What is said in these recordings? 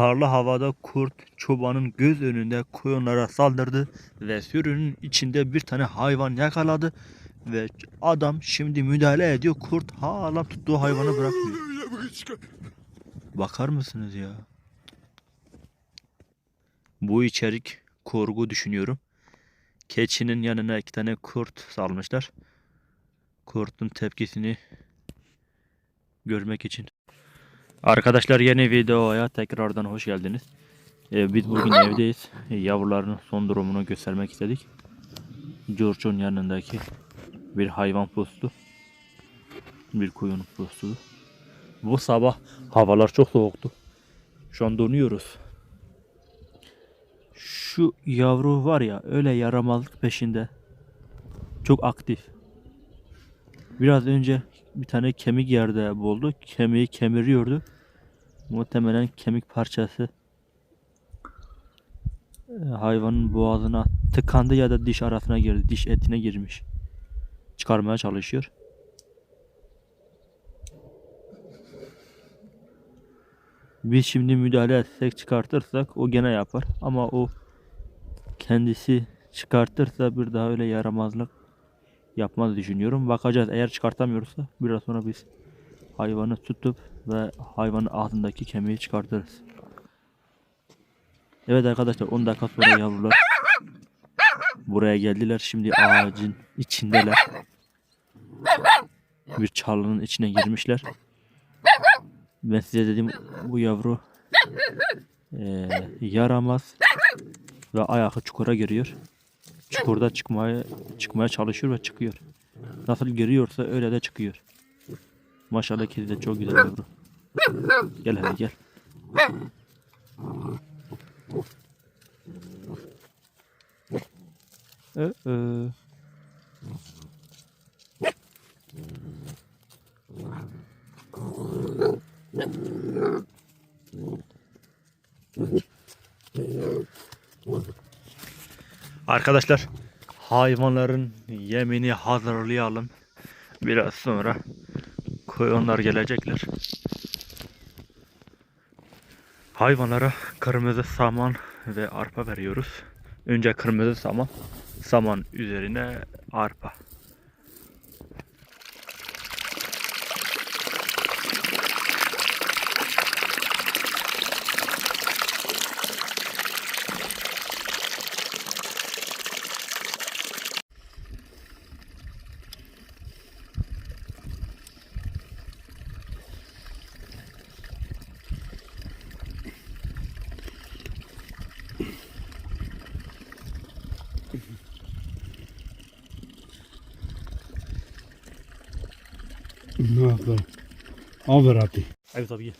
Karlı havada kurt çobanın göz önünde koyunlara saldırdı ve sürünün içinde bir tane hayvan yakaladı ve adam şimdi müdahale ediyor. Kurt hala tuttuğu hayvanı bırakmıyor. Bakar mısınız ya? Bu içerik kurgu düşünüyorum. Keçinin yanına iki tane kurt salmışlar. Kurtun tepkisini görmek için. Arkadaşlar yeni videoya tekrardan hoş geldiniz. Ee, biz bugün evdeyiz. Ee, Yavruların son durumunu göstermek istedik. George'un yanındaki bir hayvan postu. Bir koyun postu. Bu sabah havalar çok soğuktu. Şu an donuyoruz. Şu yavru var ya öyle yaramazlık peşinde. Çok aktif. Biraz önce bir tane kemik yerde buldu. Kemiği kemiriyordu. Muhtemelen kemik parçası e, hayvanın boğazına tıkandı ya da diş arasına girdi. Diş etine girmiş. Çıkarmaya çalışıyor. Biz şimdi müdahale etsek çıkartırsak o gene yapar. Ama o kendisi çıkartırsa bir daha öyle yaramazlık yapmaz düşünüyorum. Bakacağız eğer çıkartamıyorsa biraz sonra biz hayvanı tutup ve hayvanın ağzındaki kemiği çıkartırız. Evet arkadaşlar 10 dakika sonra yavrular buraya geldiler. Şimdi ağacın içindeler. Bir çalının içine girmişler. Ben size dedim bu yavru eee, yaramaz ve ayağı çukura giriyor. Çukurda çıkmaya çıkmaya çalışıyor ve çıkıyor. Nasıl giriyorsa öyle de çıkıyor. Maşallah kedi de çok güzel yavru. Gel hadi gel. Ee, ee. Arkadaşlar hayvanların yemini hazırlayalım. Biraz sonra koyunlar gelecekler. Hayvanlara kırmızı saman ve arpa veriyoruz. Önce kırmızı saman, saman üzerine arpa. Yapalım? Al hadi. Evet abi gel.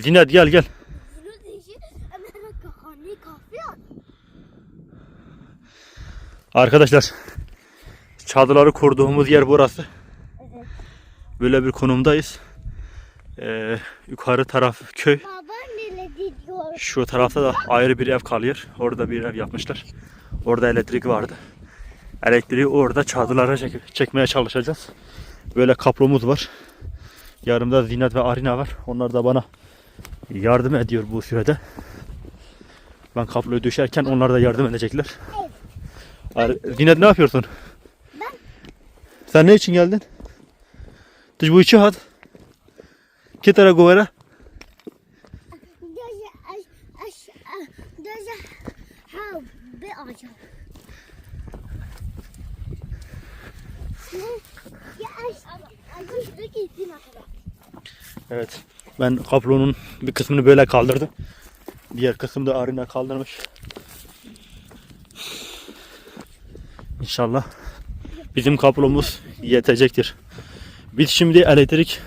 Zinet gel gel. Arkadaşlar çadırları kurduğumuz yer burası. Böyle bir konumdayız. Ee, yukarı taraf köy. Şu tarafta da ayrı bir ev kalıyor. Orada bir ev yapmışlar. Orada elektrik vardı. Elektriği orada çadırlara çek- çekmeye çalışacağız. Böyle kaplomuz var. Yanımda Zinet ve Arina var. Onlar da bana yardım ediyor bu sürede. Ben kabloyu düşerken onlar da yardım edecekler. Zinet ne yapıyorsun? Ben- Sen ne için geldin? Dış bu içi hat. Govera. Aş gittin akara. Evet. Ben kablonun bir kısmını böyle kaldırdım. Diğer kısmı da Arina kaldırmış. İnşallah bizim kablomuz yetecektir. Biz şimdi elektrik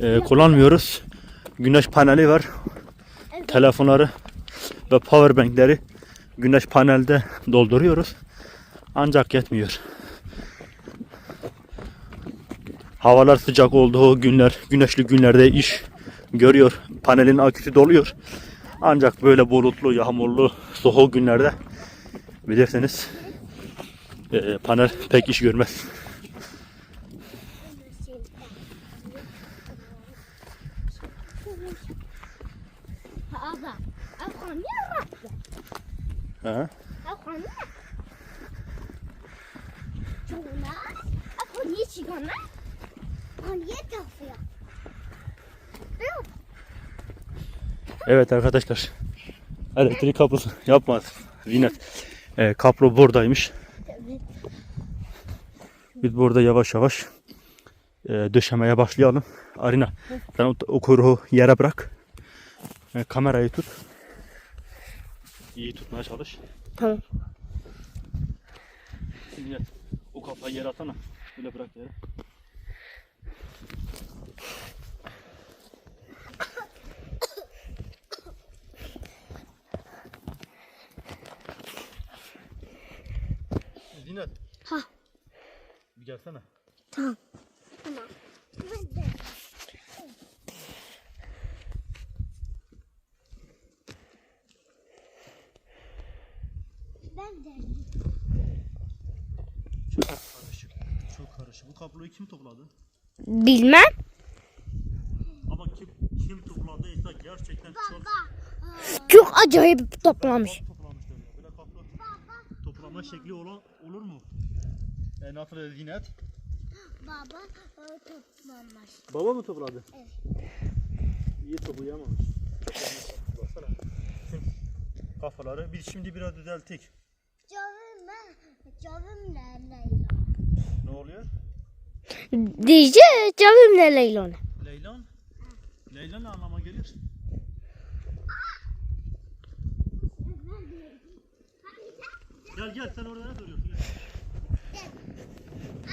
e, kullanmıyoruz. Güneş paneli var. Evet. Telefonları ve power bankleri güneş panelde dolduruyoruz. Ancak yetmiyor. Havalar sıcak olduğu günler, güneşli günlerde iş görüyor. Panelin aküsü doluyor. Ancak böyle bulutlu, yağmurlu, soğuk günlerde bilirseniz eee, panel pek iş görmez. Abla, Evet arkadaşlar. Elektrik kablosu yapmaz. Zinet. Eee kablo buradaymış. Evet. Biz burada yavaş yavaş eee, döşemeye başlayalım. Arina sen o, o kuyruğu yere bırak. E, kamerayı tut. İyi tutmaya çalış. Tamam. Zinet o kafayı yere atsana. Böyle bırak yere. Zinet. Ha. Bir gelsene. Tamam. Tamam. Ben de. Ben de. Çok karışık. Çok karışık. Bu kabloyu kim topladı? Bilmem. Ama kim kim topladıysa gerçekten çok Çok acayip toplamış. çok toplamışlar ya. Böyle kablo toplama şekli olan olur mu? E, nasıl zinet? Baba e, toplamış. Baba mı topladı? Evet. İyi toplayamamış. Baksana. Kafaları biz şimdi biraz düzelttik. Canım ben. Canım nerede? Ne oluyor? Dice canım ne Leylon? Leylan? Leylan ne anlama gelir? Gel gel sen orada ne duruyorsun? Gel. Hadi gel. Orada otursun. Gel gel. Şimdi bir dursun. Çıkaracağım çocuk.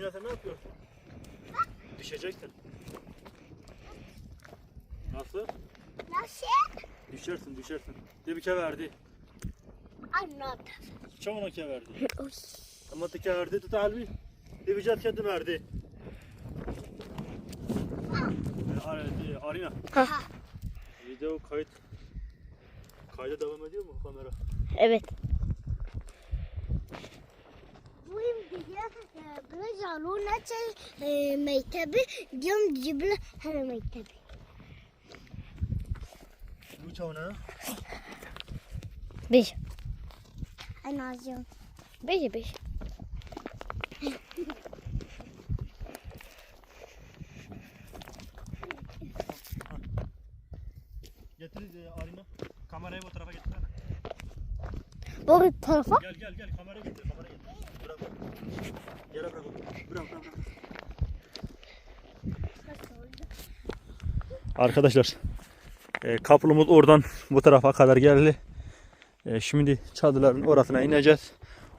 Yine, sen ne yapıyorsun? Düşeceksin. Nasıl? Nasıl? Düşersin düşersin. Debike verdi. Anladım. Çavuna ke verdi. Oy. Ama teke verdi tut albi. Debicat kendi verdi. Ee, Ar- e, Arina. Video kayıt. Kayda devam ediyor mu kamera? Evet. Bugün bir بلا جالونا مكتبي اليوم تجيب له هذا مكتبي çavuna? Beş. Anacığım. Beş beş. Getir e, Arina. Kamerayı bu tarafa getir. Bu tarafa. Gel gel gel kamerayı Arkadaşlar e, kaplumuz oradan bu tarafa kadar geldi. E, şimdi çadırların orasına ineceğiz.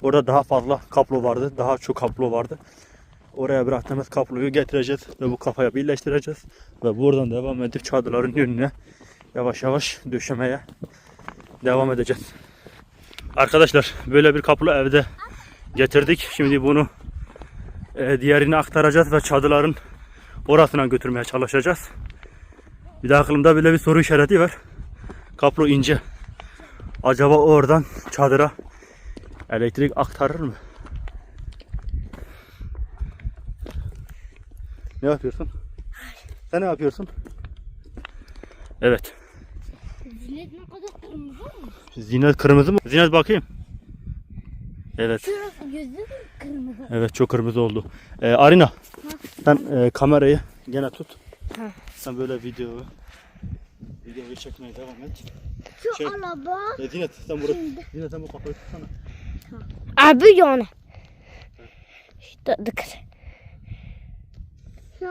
Orada daha fazla kaplo vardı. Daha çok kaplo vardı. Oraya bıraktığımız kaployu getireceğiz ve bu kafaya birleştireceğiz. Ve buradan devam edip çadırların önüne yavaş yavaş döşemeye devam edeceğiz. Arkadaşlar böyle bir kaplo evde getirdik. Şimdi bunu e, diğerine aktaracağız ve çadırların orasına götürmeye çalışacağız. Bir de aklımda böyle bir soru işareti var. Kaplo ince. Acaba oradan çadıra elektrik aktarır mı? Ne yapıyorsun? Sen ne yapıyorsun? Evet. Zinet ne kadar kırmızı olmuş. Zinet kırmızı mı? Zinet bakayım. Evet. Şurası gözü kırmızı. Evet çok kırmızı oldu. Ee, Arina sen e, kamerayı gene tut. Ha. Sen böyle video videoyu çekmeye devam et. Şu Şey- araba. E, Zinet sen burayı Zinet sen bu kafayı tutsana. Abi yani. İşte dikkat. Şu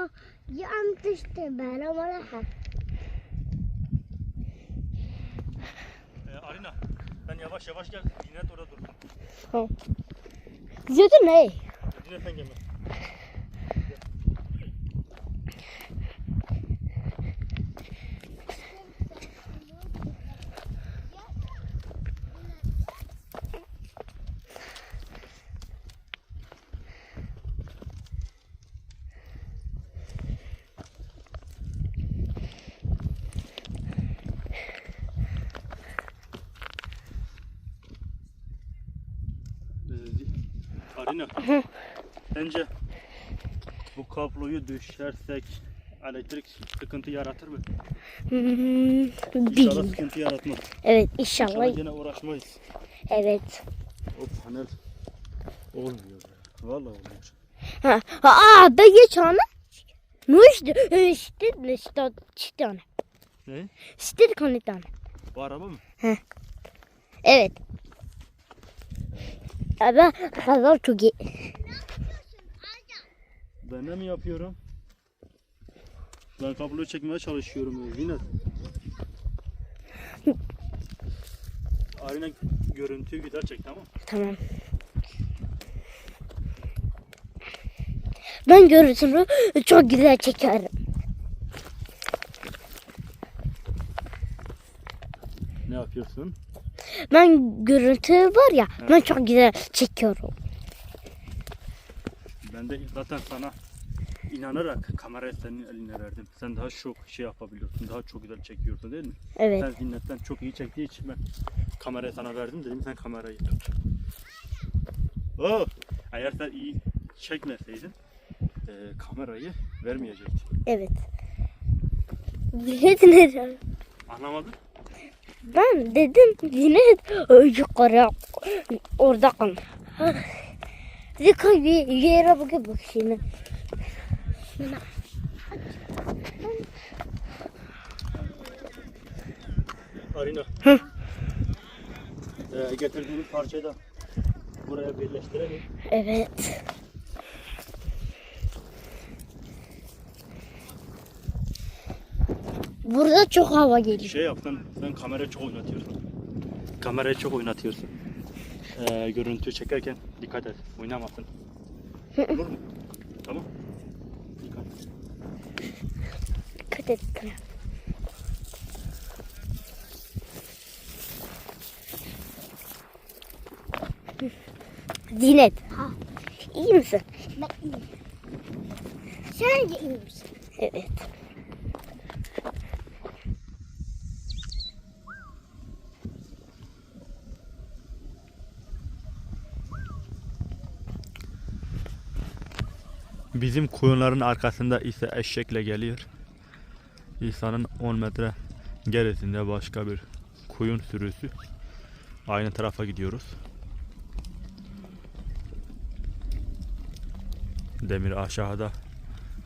yan düştü ben ama rahat. Ee, Arina sen yavaş yavaş gel. Zinet orada dur. Zinet ne? Zinet sen gelme. Ee, Arina. Sence bu kabloyu düşersek elektrik sıkıntı yaratır mı? Hmm, İnşallah sıkıntı yaratmaz. Evet İnşallah inşallah. yine uğraşmayız. Evet. O panel olmuyor. Vallahi olmuyor. Ha, ha, ben geç onu. Ne işte? İşte, işte, işte onu. Ne? İşte kanıtlanı. Bu araba mı? Evet. Ama kadar çok iyi. Ben ne mi yapıyorum? Ben kabloyu çekmeye çalışıyorum. Yine. Arina görüntüyü güzel çek tamam Tamam. Ben görüntümü çok güzel çekerim. Ne yapıyorsun? Ben görüntü var ya ben çok güzel çekiyorum. Ben de zaten sana inanarak kamerayı senin eline verdim. Sen daha çok şey yapabiliyorsun. Daha çok güzel çekiyorsun değil mi? Evet. Sen zinnetten çok iyi çektiği için ben kamerayı sana verdim dedim sen kamerayı tut. Oh! Eğer sen iyi çekmeseydin e, kamerayı vermeyecektin. Evet. Ne? Anlamadın? Ben dedim Zinet yukarı orada kal. Zika bir yere bakıp bak şimdi. Arina. E, getirdiğimiz parçayı da buraya birleştirelim. Evet. Burada çok hava geliyor. Şey yap sen, kamerayı çok oynatıyorsun. Kamerayı çok oynatıyorsun. E, görüntü çekerken dikkat et. Oynamasın. Olur mu? Tamam. Dikkat et. Dikkat et. Zinet. Ha. İyi misin? Ben iyiyim. Sen de iyi misin? Evet. Bizim koyunların arkasında ise eşekle geliyor. İsa'nın 10 metre Gerisinde başka bir koyun sürüsü. Aynı tarafa gidiyoruz. Demir aşağıda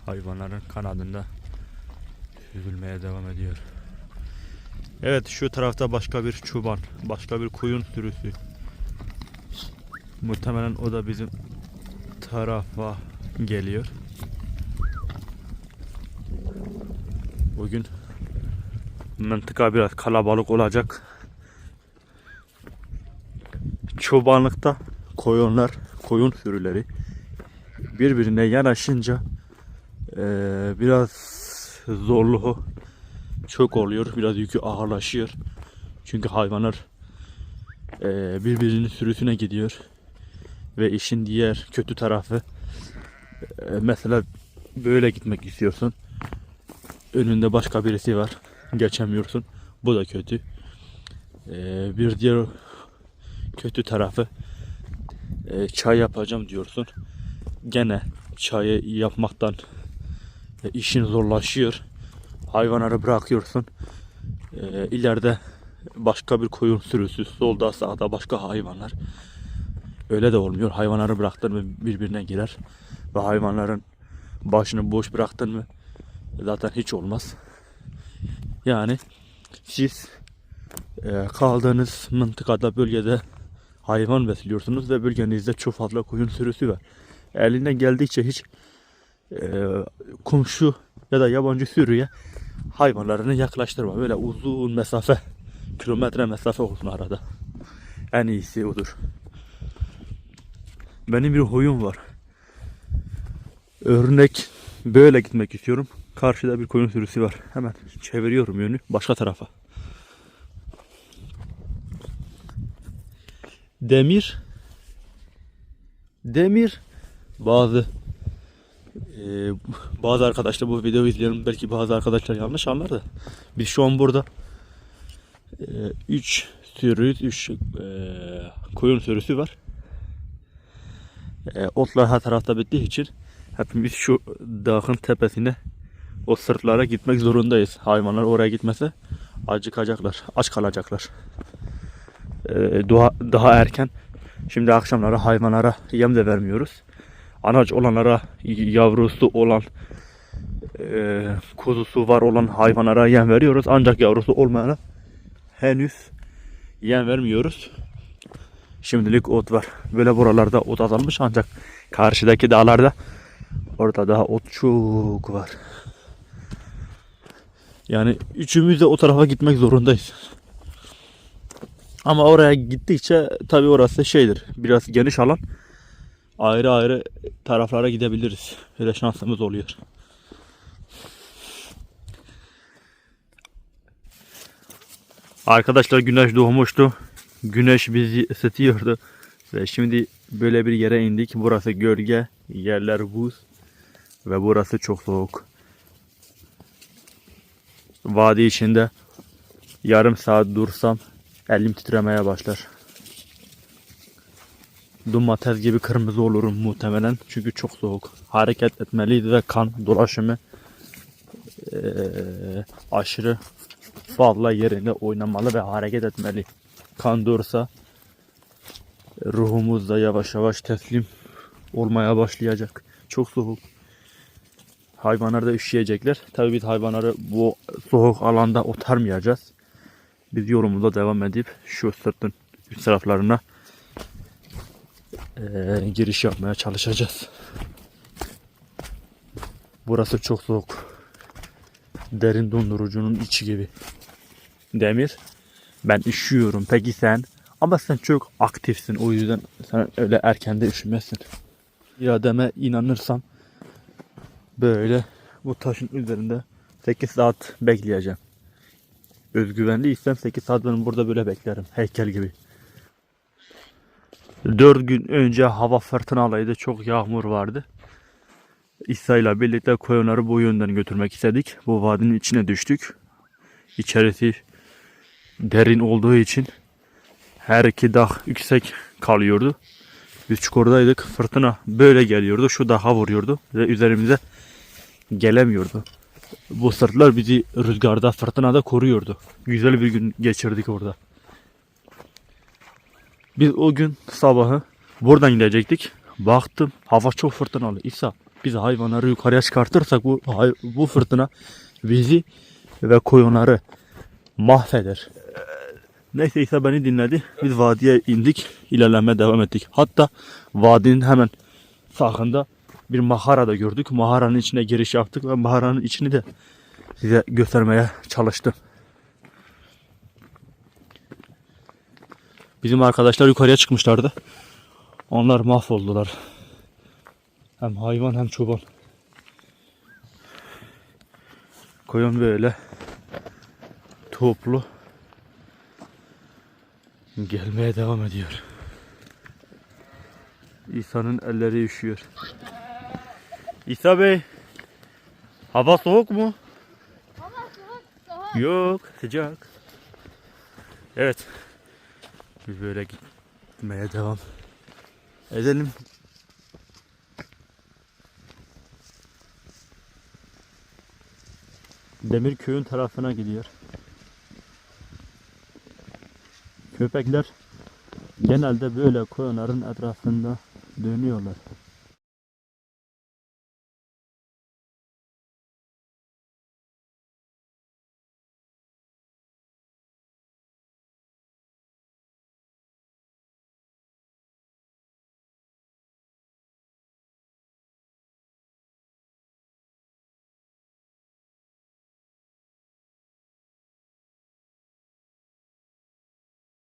hayvanların kanadında süzülmeye devam ediyor. Evet şu tarafta başka bir çoban, başka bir koyun sürüsü. Muhtemelen o da bizim tarafa geliyor. Bugün mıntıka biraz kalabalık olacak. Çobanlıkta koyunlar, koyun sürüleri birbirine yanaşınca eee, biraz zorluğu çok oluyor. Biraz yükü ağırlaşıyor. Çünkü hayvanlar eee, birbirinin sürüsüne gidiyor. Ve işin diğer kötü tarafı mesela böyle gitmek istiyorsun. Önünde başka birisi var. Geçemiyorsun. Bu da kötü. Eee, bir diğer kötü tarafı eee, çay yapacağım diyorsun. Gene çayı yapmaktan e, işin zorlaşıyor. Hayvanları bırakıyorsun. Eee ileride başka bir koyun sürüsü, solda sağda başka hayvanlar. Öyle de olmuyor. Hayvanları bıraktın birbirine girer. Ve hayvanların başını boş bıraktın mı zaten hiç olmaz. Yani siz eee, kaldığınız mıntıkada bölgede hayvan besliyorsunuz ve bölgenizde çok fazla koyun sürüsü var. Elinden geldikçe hiç eee, komşu ya da yabancı sürüye hayvanlarını yaklaştırma. Böyle uzun mesafe, kilometre mesafe olsun arada. En iyisi odur. Benim bir huyum var. Örnek böyle gitmek istiyorum. Karşıda bir koyun sürüsü var. Hemen çeviriyorum yönü başka tarafa. Demir Demir bazı eee, bazı arkadaşlar bu videoyu izleyen belki bazı arkadaşlar yanlış anlar da biz şu an burada 3 sürü 3 koyun sürüsü var. E, otlar her tarafta bittiği için hepimiz şu dağın tepesine o sırtlara gitmek zorundayız. Hayvanlar oraya gitmese acıkacaklar, aç kalacaklar. E, daha, daha erken şimdi akşamları hayvanlara yem de vermiyoruz. Anaç olanlara yavrusu olan e, kuzusu var olan hayvanlara yem veriyoruz. Ancak yavrusu olmayana henüz yem vermiyoruz. Şimdilik ot var. Böyle buralarda ot azalmış ancak karşıdaki dağlarda orada daha ot çok var. Yani üçümüz de o tarafa gitmek zorundayız. Ama oraya gittikçe tabii orası şeydir. Biraz geniş alan. Ayrı ayrı taraflara gidebiliriz. Böyle şansımız oluyor. Arkadaşlar güneş doğmuştu. Güneş bizi ısıtıyordu. Ve şimdi böyle bir yere indik. Burası gölge, yerler buz. Ve burası çok soğuk. Vadi içinde yarım saat dursam elim titremeye başlar. Domates gibi kırmızı olurum muhtemelen. Çünkü çok soğuk. Hareket etmeliyiz ve kan dolaşımı eee, aşırı fazla yerinde oynamalı ve hareket etmeli. Kan dursa ruhumuz da yavaş yavaş teslim olmaya başlayacak. Çok soğuk. Hayvanlar da üşüyecekler. Tabii biz hayvanları bu soğuk alanda otarmayacağız. Biz yolumuza devam edip şu sırtın üst taraflarına eee, giriş yapmaya çalışacağız. Burası çok soğuk. Derin dondurucunun içi gibi. Demir. Ben üşüyorum. Peki sen? Ama sen çok aktifsin. O yüzden sen öyle erkende üşümezsin. İrademe inanırsam böyle bu taşın üzerinde 8 saat bekleyeceğim. Özgüvenliysem 8 saat ben burada böyle beklerim. Heykel gibi. 4 gün önce hava fırtınalıydı. Çok yağmur vardı. İsa ile birlikte koyunları bu yönden götürmek istedik. Bu vadinin içine düştük. İçerisi derin olduğu için her iki dağ yüksek kalıyordu. Biz çukurdaydık. Fırtına böyle geliyordu. Şu daha vuruyordu ve üzerimize gelemiyordu. bu sırtlar bizi rüzgarda, fırtınada koruyordu. Güzel bir gün geçirdik orada. Biz o gün sabahı buradan gidecektik. Baktım hava çok fırtınalı. İsa biz hayvanları yukarıya çıkartırsak bu bu fırtına bizi ve koyunları mahveder. Neyse İsa beni dinledi. Biz vadiye indik. ilerlemeye devam ettik. Hatta vadinin hemen sağında bir mağara da gördük. Mağaranın içine giriş yaptık ve mağaranın içini de size göstermeye çalıştım. Bizim arkadaşlar yukarıya çıkmışlardı. Onlar mahvoldular. Hem hayvan hem çoban. Koyun böyle toplu gelmeye devam ediyor. İsa'nın elleri üşüyor. İsa Bey, hava soğuk mu? Yok, sıcak. Evet. Biz böyle gitmeye devam edelim. Demir köyün tarafına gidiyor. Köpekler genelde böyle koyunların etrafında dönüyorlar.